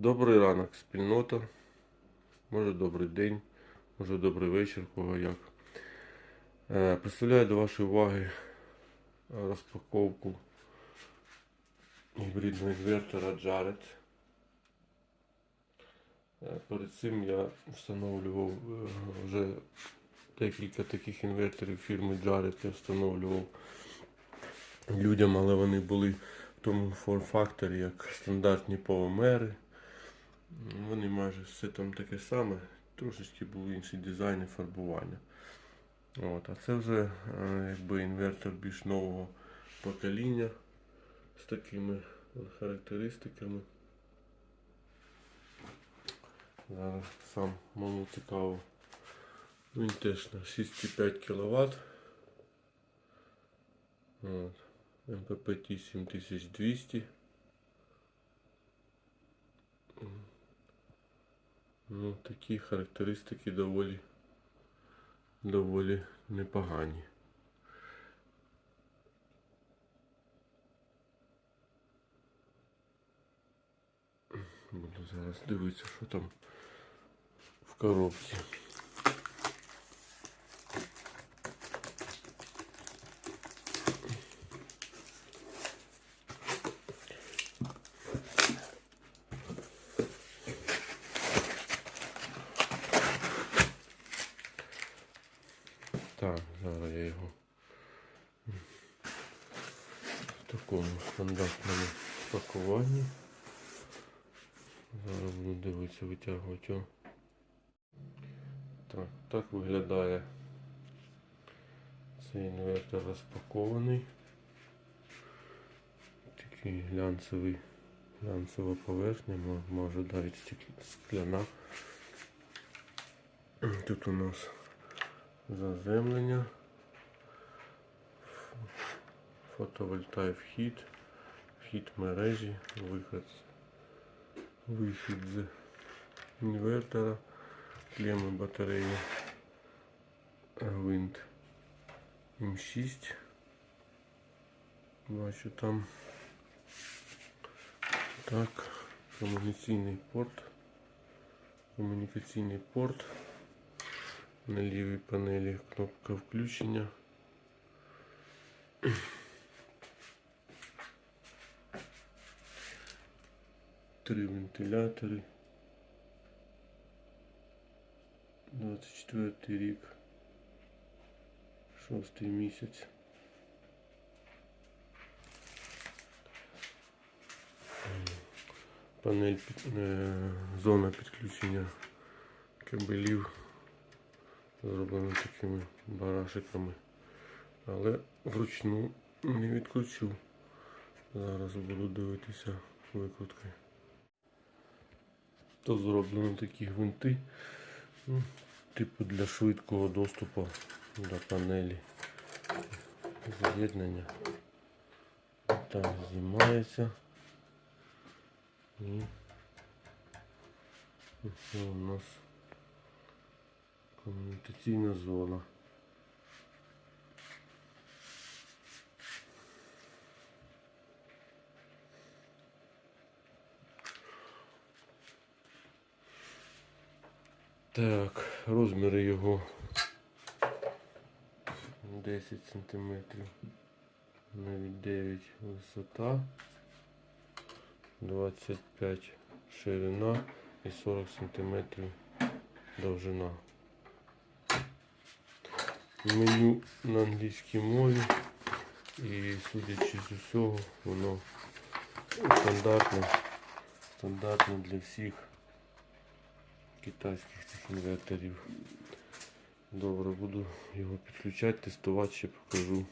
Добрий ранок, спільнота. Може добрий день, може добрий вечір, кого як. Е, Представляю до вашої уваги розпаковку гібридного інвертора Jared. Е, Перед цим я встановлював е, вже декілька таких інверторів фірми Jared я встановлював людям, але вони були в тому форм-факторі, як стандартні полимери. Вони майже все там таке саме, трошечки були інші дизайни фарбування. От, а це вже е, якби інвертор більш нового покоління з такими характеристиками. Зараз сам маму цікаво. Він теж на 6,5 кВт. От. МППТ 7200. Ну, такі характеристики доволі, доволі непогані. Буду зараз дивитися, що там в коробці. Так, зараз я його в такому стандартному пакуванні. Зараз буду дивитися, витягувати його. Так, так виглядає цей інвертор розпакований. Такий глянцевий, глянцева поверхня, може навіть скляна. Тут у нас заземлення, фотовольтай вхід, вхід мережі, вихід, вихід з інвертора, клеми батареї, гвинт. М6. Бачу там. Так, комунікаційний порт, комунікаційний порт. На лівій панелі кнопка включення. Три вентилятори. 24 рік. Шостий місяць. Панель під- е, зона підключення кабелів Зроблено такими барашиками. Але вручну не відключу. Зараз буду дивитися викруткою. Тут зроблено такі гвинти, ну, типу для швидкого доступу до панелі з'єднання. Так, знімається. І це у нас комунікаційна зона. Так, розміри його 10 сантиметрів, навіть 9 висота, 25 ширина і 40 сантиметрів довжина. Меню на англійській мові і судячи з усього, воно стандартне, стандартне для всіх китайських цих інверторів. Добре, буду його підключати, тестувати, ще покажу.